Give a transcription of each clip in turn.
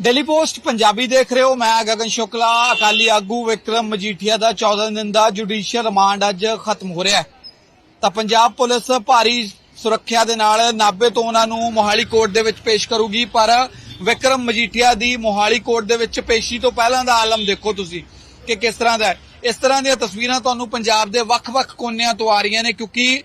Daily post Punjabi ਦੇਖ ਰਹੇ ਹੋ। ਮੈਂ ਗਗਨ ਸ਼ੁਕਲਾ। ਅਕਾਲੀ ਆਗੂ ਵਿਕਰਮ ਮਜੀਠੀਆ ਦਾ 14 ਦਿਨ ਦਾ ਜੁਡੀਸ਼ੀਅਲ ਰਿਮਾਂਡ ਅੱਜ ਖਤਮ ਹੋ ਰਿਹਾ ਹੈ। ਤਾਂ ਪੰਜਾਬ ਪੁਲਿਸ ਭਾਰੀ ਸੁਰੱਖਿਆ ਦੇ ਨਾਲ ਨਾਬੇ ਤੋਂ ਉਹਨਾਂ ਨੂੰ ਮੋਹਾਲੀ ਕੋਰਟ ਦੇ ਵਿੱਚ ਪੇਸ਼ ਕਰੂਗੀ, ਪਰ ਵਿਕਰਮ ਮਜੀਠੀਆ ਦੀ ਮੋਹਾਲੀ ਕੋਰਟ ਦੇ ਵਿੱਚ ਪੇਸ਼ੀ ਤੋਂ ਪਹਿਲਾਂ ਦਾ ਆਲਮ ਦੇਖੋ ਤੁਸੀਂ ਕਿ ਕਿਸ ਤਰ੍ਹਾਂ ਦਾ ਇਸ ਤਰ੍ਹਾਂ ਦੀਆਂ ਤਸਵੀਰਾਂ ਤੁਹਾਨੂੰ ਪੰਜਾਬ ਦੇ ਵੱਖ-ਵੱਖ ਕੋਨਿਆਂ ਤੋਂ ਆ ਰਹੀਆਂ ਨੇ, ਕਿਉਂਕਿ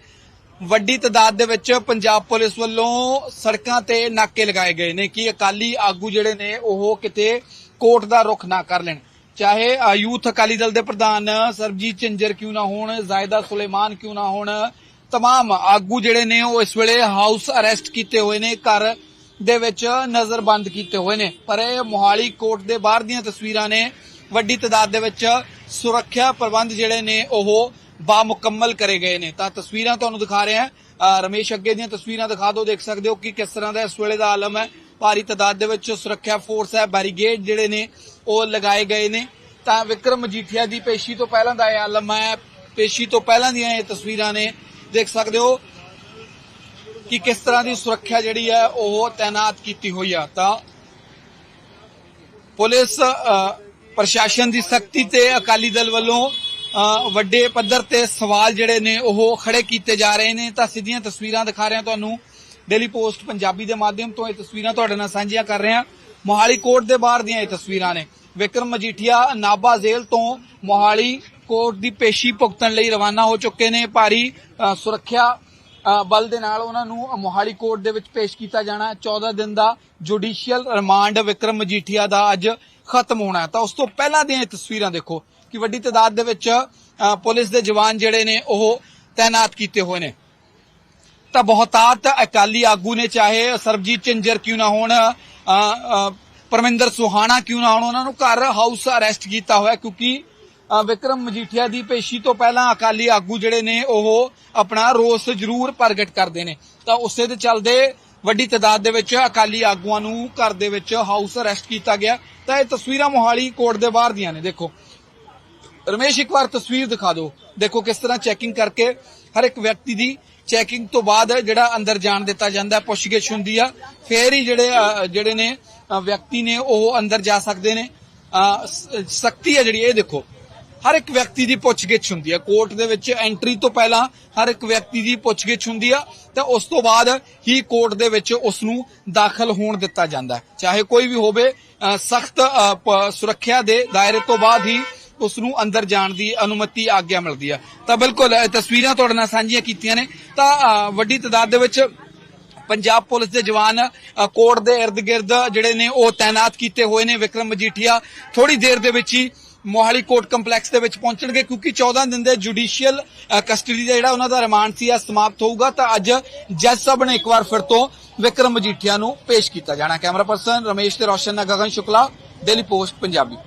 ਵੱਡੀ ਤਾਦਾਦ ਦੇ ਵਿੱਚ ਪੰਜਾਬ ਪੁਲਿਸ ਵੱਲੋਂ ਸੜਕਾਂ ਤੇ ਨਾਕੇ ਲਗਾਏ ਗਏ ਨੇ ਕਿ ਅਕਾਲੀ ਆਗੂ ਜਿਹੜੇ ਨੇ ਉਹ ਕਿਤੇ ਕੋਰਟ ਦਾ ਰੁਖ ਨਾ ਕਰ ਲੈਣ ਚਾਹੇ ਅ, ਯੂਥ ਅਕਾਲੀ ਦਲ ਦੇ ਪ੍ਰਧਾਨ ਸਰਬਜੀਤ ਚੰਜਰ ਕਿਉਂ ਨਾ ਹੋਣ ਜ਼ਾਇਦਾ ਸੁਲੇਮਾਨ ਕਿਉਂ ਨਾ ਹੋਣ तमाम ਆਗੂ ਜਿਹੜੇ ਨੇ ਉਹ ਇਸ ਵੇਲੇ ਹਾਊਸ ਅਰੈਸਟ ਕੀਤੇ ਹੋਏ ਨੇ ਘਰ ਦੇ ਵਿੱਚ ਨਜ਼ਰਬੰਦ ਕੀਤੇ ਹੋਏ ਨੇ ਪਰ ਇਹ ਮੋਹਾਲੀ ਕੋਰਟ ਦੇ ਬਾਹਰ ਦੀਆਂ ਤਸਵੀਰਾਂ ਨੇ ਵੱਡੀ ਤਾਦਾਦ ਦੇ ਵਿੱਚ ਸੁਰੱਖਿਆ ਪ੍ਰਬੰਧ ਜਿਹੜੇ ਨੇ ਉਹ ਬਾਮੁਕੰਮਲ ਕਰੇ ਗਏ ਨੇ। ਤਾਂ ਤਸਵੀਰਾਂ ਤੁਹਾਨੂੰ ਦਿਖਾ ਰਹੇ ਹਾਂ। ਰਮੇਸ਼ ਅੱਗੇ ਦੀਆਂ ਤਸਵੀਰਾਂ ਦਿਖਾ ਦਿਓ, ਦੇਖ ਸਕਦੇ ਹੋ ਕਿ ਕਿਸ ਤਰ੍ਹਾਂ ਦਾ ਇਸ ਵੇਲੇ ਦਾ ਆਲਮ ਹੈ। ਭਾਰੀ ਤਾਦਾਦ ਦੇ ਵਿੱਚ ਸੁਰੱਖਿਆ ਫੋਰਸ ਹੈ ਬੈਰੀਗੇਡ ਜਿਹੜੇ ਨੇ, ਉਹ ਲਗਾਏ ਗਏ ਨੇ। ਤਾਂ ਵਿਕਰਮ ਮਜੀਠੀਆ ਦੀ ਪੇਸ਼ੀ ਤੋਂ ਪਹਿਲਾਂ ਦਾ ਇਹ ਆਲਮ ਹੈ। ਪੇਸ਼ੀ ਤੋਂ ਪਹਿਲਾਂ ਦੀਆਂ ਇਹ ਤਸਵੀਰਾਂ ਨੇ। ਦੇਖ ਸਕਦੇ ਹੋ ਕਿ ਕਿਸ ਤਰ੍ਹਾਂ ਦੀ ਸੁਰੱਖਿਆ ਜਿਹੜੀ ਹੈ, ਉਹ ਤਾਇਨਾਤ ਕੀਤੀ ਹੋਈ ਆ। ਤਾਂ ਪੁਲਿਸ ਪ੍ਰਸ਼ਾਸਨ ਦੀ ਸਖਤੀ ਤੇ ਅਕਾਲੀ ਦਲ ਵੱਲੋਂ ਵੱਡੇ ਪੱਧਰ ਤੇ ਸਵਾਲ ਜਿਹੜੇ ਨੇ, ਉਹ ਖੜੇ ਕੀਤੇ ਜਾ ਰਹੇ ਨੇ। ਤਾਂ ਸਿੱਧੀਆਂ ਤਸਵੀਰਾਂ ਦਿਖਾ ਰਹੇ ਹਾਂ ਤੁਹਾਨੂੰ। ਡੇਲੀ ਪੋਸਟ ਪੰਜਾਬੀ ਦੇ ਮਾਧਿਅਮ ਤੋਂ ਇਹ ਤਸਵੀਰਾਂ ਤੁਹਾਡੇ ਨਾਲ ਸਾਂਝੀਆਂ ਕਰ ਰਹੇ। ਹਾਂ ਮੋਹਾਲੀ ਕੋਰਟ ਦੇ ਬਾਹਰ ਦੀਆਂ ਇਹ ਤਸਵੀਰਾਂ ਨੇ। ਵਿਕਰਮ ਮਜੀਠੀਆ ਨਾਬਾ ਜ਼ੇਲ੍ਹ ਤੋਂ ਮੋਹਾਲੀ ਕੋਰਟ ਦੀ ਪੇਸ਼ੀ ਭੁਗਤਣ ਲਈ ਰਵਾਨਾ ਹੋ ਚੁੱਕੇ ਨੇ। ਭਾਰੀ ਸੁਰੱਖਿਆ ਬਲ ਦੇ ਨਾਲ ਉਹਨਾਂ ਨੂੰ ਮੋਹਾਲੀ ਕੋਰਟ ਦੇ ਵਿੱਚ ਪੇਸ਼ ਕੀਤਾ ਜਾਣਾ। ਹੈ 14 ਦਿਨ ਦਾ ਜੁਡੀਸ਼ੀਅਲ ਰਿਮਾਂਡ ਵਿਕਰਮ ਮਜੀਠੀਆ ਦਾ ਅੱਜ ਖਤਮ ਹੋਣਾ ਤਾਂ ਉਸ ਤੋਂ ਪਹਿਲਾਂ ਦੀਆਂ ਇਹ ਤਸਵੀਰਾਂ ਦੇਖੋ। ਕਿ ਵੱਡੀ ਤਾਦਾਦ ਦੇ ਵਿੱਚ ਪੁਲਿਸ ਦੇ ਜਵਾਨ ਜਿਹੜੇ ਨੇ, ਉਹ ਤਾਇਨਾਤ ਕੀਤੇ ਹੋਏ ਨੇ। ਤਾਂ ਬਹੁਤਾਤ ਅਕਾਲੀ ਆਗੂ ਨੇ, ਚਾਹੇ ਸਰਬਜੀਤ ਚੰਜਰ ਕਿਉਂ ਨਾ ਹੋਣ ਪਰਮਿੰਦਰ ਸੁਹਾਣਾ ਕਿਉਂ ਨਾ ਹੋਣ, ਉਹਨਾਂ ਨੂੰ ਘਰ ਹਾਊਸ ਅਰੈਸਟ ਕੀਤਾ ਹੋਇਆ, ਕਿਉਂਕਿ ਵਿਕਰਮ ਮਜੀਠੀਆ ਦੀ ਪੇਸ਼ੀ ਤੋਂ ਪਹਿਲਾਂ ਅਕਾਲੀ ਆਗੂ ਜਿਹੜੇ ਨੇ, ਉਹ ਆਪਣਾ ਰੋਸ ਜ਼ਰੂਰ ਪ੍ਰਗਟ ਕਰਦੇ ਨੇ। ਤਾਂ ਉਸੇ ਦੇ ਚੱਲਦੇ ਵੱਡੀ ਤਾਦਾਦ ਦੇ ਵਿੱਚ ਅਕਾਲੀ ਆਗੂਆਂ ਨੂੰ ਘਰ ਦੇ ਵਿੱਚ ਹਾਊਸ ਅਰੈਸਟ ਕੀਤਾ ਗਿਆ। ਤਾਂ ਇਹ ਤਸਵੀਰਾਂ ਮੋਹਾਲੀ ਕੋਰਟ ਦੇ ਬਾਹਰ ਦੀਆਂ ਨੇ, ਦੇਖੋ। ਰਮੇਸ਼, ਇੱਕ ਵਾਰ ਤਸਵੀਰ ਦਿਖਾ ਦਿਓ। ਦੇਖੋ ਕਿਸ ਤਰ੍ਹਾਂ ਚੈਕਿੰਗ ਕਰਕੇ ਹਰ ਇੱਕ ਵਿਅਕਤੀ ਦੀ ਚੈਕਿੰਗ ਤੋਂ ਬਾਅਦ ਜਿਹੜਾ ਅੰਦਰ ਜਾਣ ਦਿੱਤਾ ਜਾਂਦਾ, ਪੁੱਛਗਿੱਛ ਹੁੰਦੀ ਆ। ਫੇਰ ਹੀ ਜਿਹੜੇ ਜਿਹੜੇ ਨੇ ਵਿਅਕਤੀ ਨੇ ਉਹ ਅੰਦਰ ਜਾ ਸਕਦੇ ਨੇ। ਸਖਤੀ ਹੈ ਜਿਹੜੀ, ਇਹ ਦੇਖੋ। ਹਰ ਇੱਕ ਵਿਅਕਤੀ ਦੀ ਪੁੱਛਗਿੱਛ ਹੁੰਦੀ ਹੈ ਕੋਰਟ ਦੇ ਵਿੱਚ ਐਂਟਰੀ ਤੋਂ ਪਹਿਲਾਂ ਹਰ ਇੱਕ ਵਿਅਕਤੀ ਦੀ ਪੁੱਛਗਿੱਛ ਹੁੰਦੀ ਆ। ਤੇ ਉਸ ਤੋਂ ਬਾਅਦ ਹੀ ਕੋਰਟ ਦੇ ਵਿੱਚ ਉਸ ਨੂੰ ਦਾਖਲ ਹੋਣ ਦਿੱਤਾ ਜਾਂਦਾ। ਚਾਹੇ ਕੋਈ ਵੀ ਹੋਵੇ ਸਖਤ ਸੁਰੱਖਿਆ ਦੇ ਦਾਇਰੇ ਤੋਂ ਬਾਅਦ ਹੀ ਉਸ ਨੂੰ ਅੰਦਰ ਜਾਣ ਦੀ ਅਨੁਮਤੀ ਆਗਿਆ ਮਿਲਦੀ ਆ। ਤਾਂ ਬਿਲਕੁਲ, ਇਹ ਤਸਵੀਰਾਂ ਤੁਹਾਡੇ ਨਾਲ ਸਾਂਝੀਆਂ ਕੀਤੀਆਂ ਨੇ। ਤਾਂ ਵੱਡੀ ਤਾਦਾਦ ਦੇ ਵਿੱਚ ਪੰਜਾਬ ਪੁਲਿਸ ਦੇ ਜਵਾਨ ਕੋਰਟ ਦੇ ird-gird ਜਿਹੜੇ ਨੇ ਉਹ ਤਾਇਨਾਤ ਕੀਤੇ ਹੋਏ ਨੇ ਵਿਕਰਮ ਮਜੀਠੀਆ। ਥੋੜੀ ਦੇਰ ਦੇ ਵਿੱਚ ਹੀ ਮੋਹਾਲੀ ਕੋਰਟ ਕੰਪਲੈਕਸ ਦੇ ਵਿੱਚ ਪਹੁੰਚਣਗੇ ਕਿਉਂਕਿ 14 ਦਿਨ ਦੇ ਜੁਡੀਸ਼ੀਅਲ ਕਸਟਡੀ ਦਾ ਜਿਹੜਾ ਉਹਨਾਂ ਦਾ ਰਿਮਾਂਡ ਸੀ ਆ ਸਮਾਪਤ ਹੋਊਗਾ। ਤਾਂ ਅੱਜ ਜੱਜ ਸਾਹਿਬ ਨੇ ਇੱਕ ਵਾਰ ਫਿਰ ਤੋਂ ਵਿਕਰਮ ਮਜੀਠੀਆ ਨੂੰ ਪੇਸ਼ ਕੀਤਾ ਜਾਣਾ। ਕੈਮਰਾ ਪਰਸਨ ਰਮੇਸ਼ ਤੇ ਰੋਸ਼ਨ ਨਾਲ ਗਗਨ ਸ਼ੁਕਲਾ, ਡੇਲੀ ਪੋਸਟ, ਪੰਜਾਬੀ।